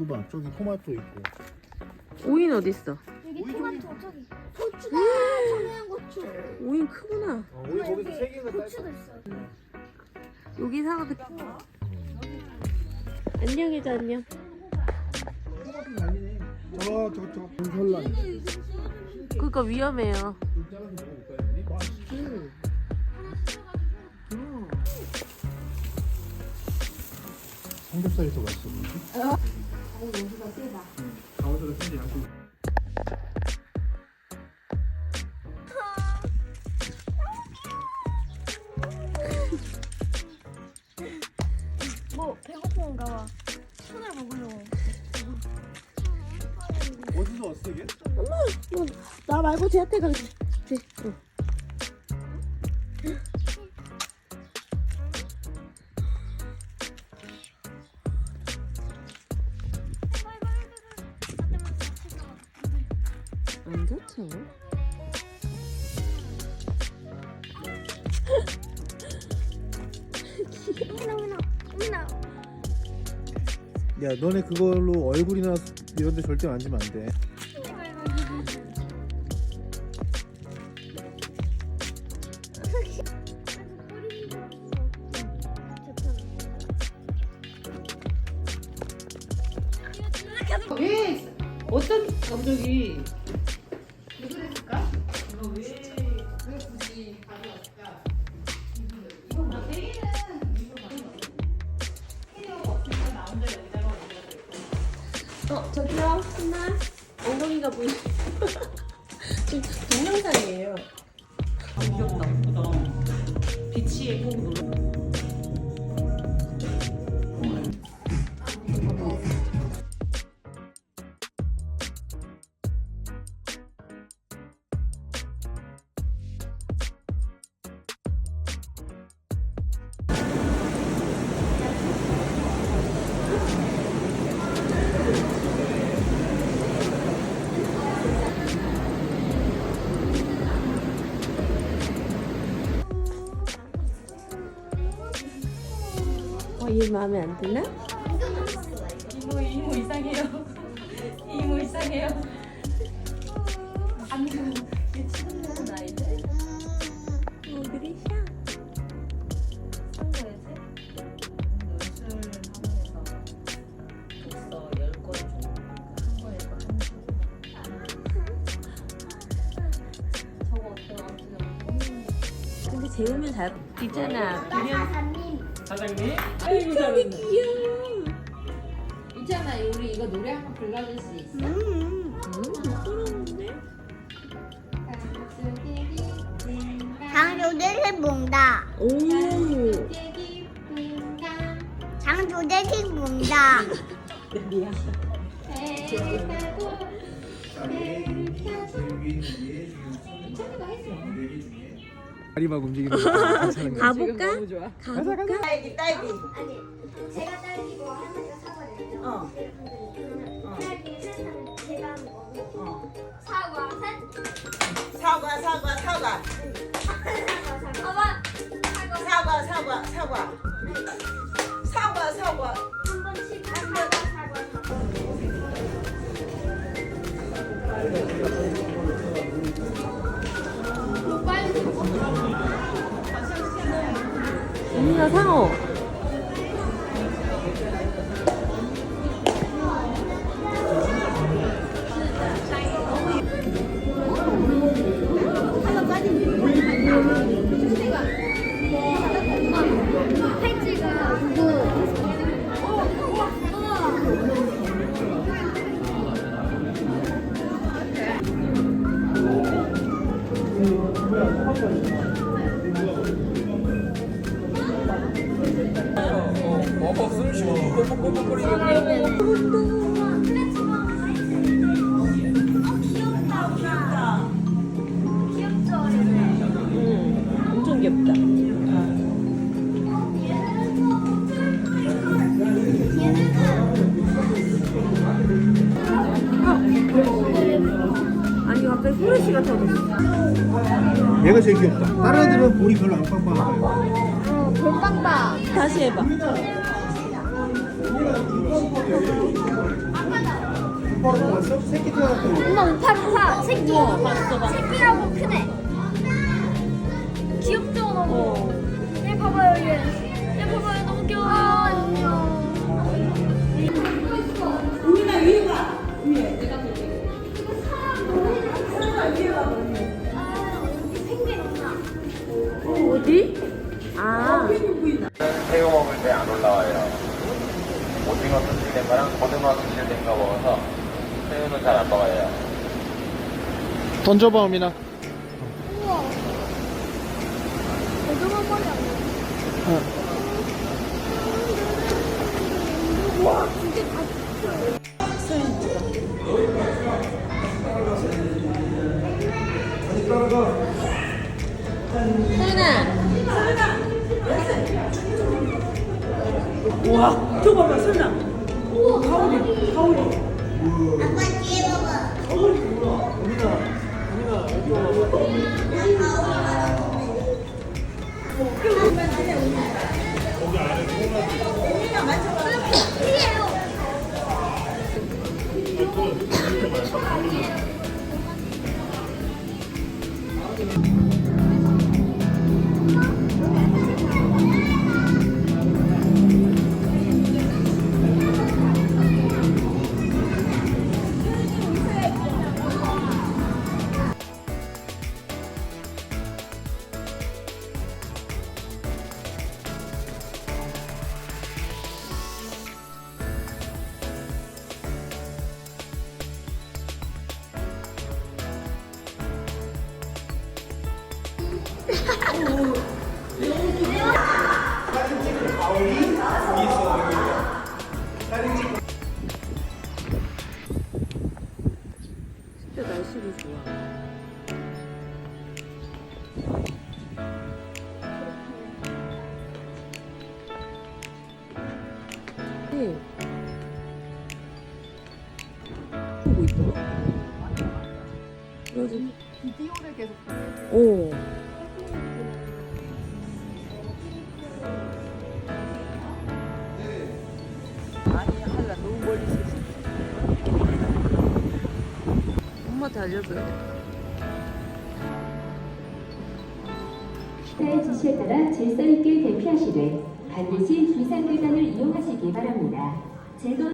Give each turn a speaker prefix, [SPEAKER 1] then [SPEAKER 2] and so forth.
[SPEAKER 1] 그봐 저기 토마토 있고.
[SPEAKER 2] 오인 어디 있어?
[SPEAKER 3] 여기
[SPEAKER 1] 오이
[SPEAKER 3] 토마토 저기 고추다 청양 고추
[SPEAKER 2] 오인 크구나.
[SPEAKER 1] 어, 우리 거기서
[SPEAKER 3] 여기
[SPEAKER 1] 세 개가 딸.
[SPEAKER 3] 고추도 있어
[SPEAKER 2] 여기 사과도. 안녕 해줘 안녕.
[SPEAKER 1] 토마토 아니네. 저저 저. 설란.
[SPEAKER 2] 그거 위험해요.
[SPEAKER 1] 삼겹살이 더 맛있어 보이지? 가운데로 세지 않고.
[SPEAKER 3] 뭐 배고픈가 봐 손을 먹으려고
[SPEAKER 1] 어디서 왔어 이게?
[SPEAKER 2] 나 말고 쟤한테 가. 쟤. 어.
[SPEAKER 3] 어머나
[SPEAKER 1] 야 너네 그걸로 얼굴이나 이런 데 절대 만지면 안 돼.
[SPEAKER 2] 왜? 어떤 감독이? 어 저기요 하나 엉덩이가 보이. 지금 동영상이에요. 아 귀엽다. 비치에 꼭 놀러. 이게 마음에 안 드나?
[SPEAKER 4] 이모 이모 이상해요. 이모 이상해요.
[SPEAKER 2] 재우면 잘 있잖아.
[SPEAKER 4] 아, 사장님.
[SPEAKER 2] 아이고 잘했네. 귀여워.
[SPEAKER 4] 있잖아 우리 이거 노래 한번 불러줄 수 있어?
[SPEAKER 2] 음, 부끄러운데?
[SPEAKER 3] 장조대식 붕다
[SPEAKER 2] 오.
[SPEAKER 3] 장조대식 붕다
[SPEAKER 2] 미안.
[SPEAKER 1] 다리 막 움직이는 거 괜찮은 거.
[SPEAKER 2] 가볼까?
[SPEAKER 4] 너무 좋아.
[SPEAKER 2] 가볼까?
[SPEAKER 3] 아니 제가 딸기고 할머니가 사과를
[SPEAKER 4] 어.
[SPEAKER 3] 딸기를 제가 먹고 사과 셋
[SPEAKER 5] 사과 사과 사과
[SPEAKER 3] 사과 사과
[SPEAKER 5] 사과 사과 사과 사과
[SPEAKER 2] 언니가 상어.
[SPEAKER 3] 얘네
[SPEAKER 2] 응. 엄청 귀엽다. 아니 갑자기 후레쉬가 터졌어.
[SPEAKER 1] 얘가 제일 귀엽다. 다른 애들은 볼이 별로 안.
[SPEAKER 3] 어 볼빵빵
[SPEAKER 2] 다시 해봐.
[SPEAKER 6] 엄마 우파루파 새끼 새끼라고 크네 귀엽죠 너무 얘 봐봐요 얘 얘 봐봐요 너무 귀여워 안녕
[SPEAKER 5] 우민아 위에 봐. 위에.
[SPEAKER 2] 어디? 아
[SPEAKER 7] 새우 먹을 때 안 올라와요. 오징어 손질된 거랑 고등어 손질된 거 먹어서 새우는 잘 안 먹어요.
[SPEAKER 1] 던져봐 우민아
[SPEAKER 6] 우와. 고등어 머리 아니야 와 진짜 다
[SPEAKER 5] 와, 저거 봐, 설나. 가오리, 가오리.
[SPEAKER 2] 진짜 날씨도 좋아
[SPEAKER 8] 비디오를 계속
[SPEAKER 2] 어 아니 엄마한테 알려줘야겠다
[SPEAKER 9] 기타의 지시에 따라 질서 있게 대피하시되 반드시 비상계단을 이용하시기 바랍니다. 제도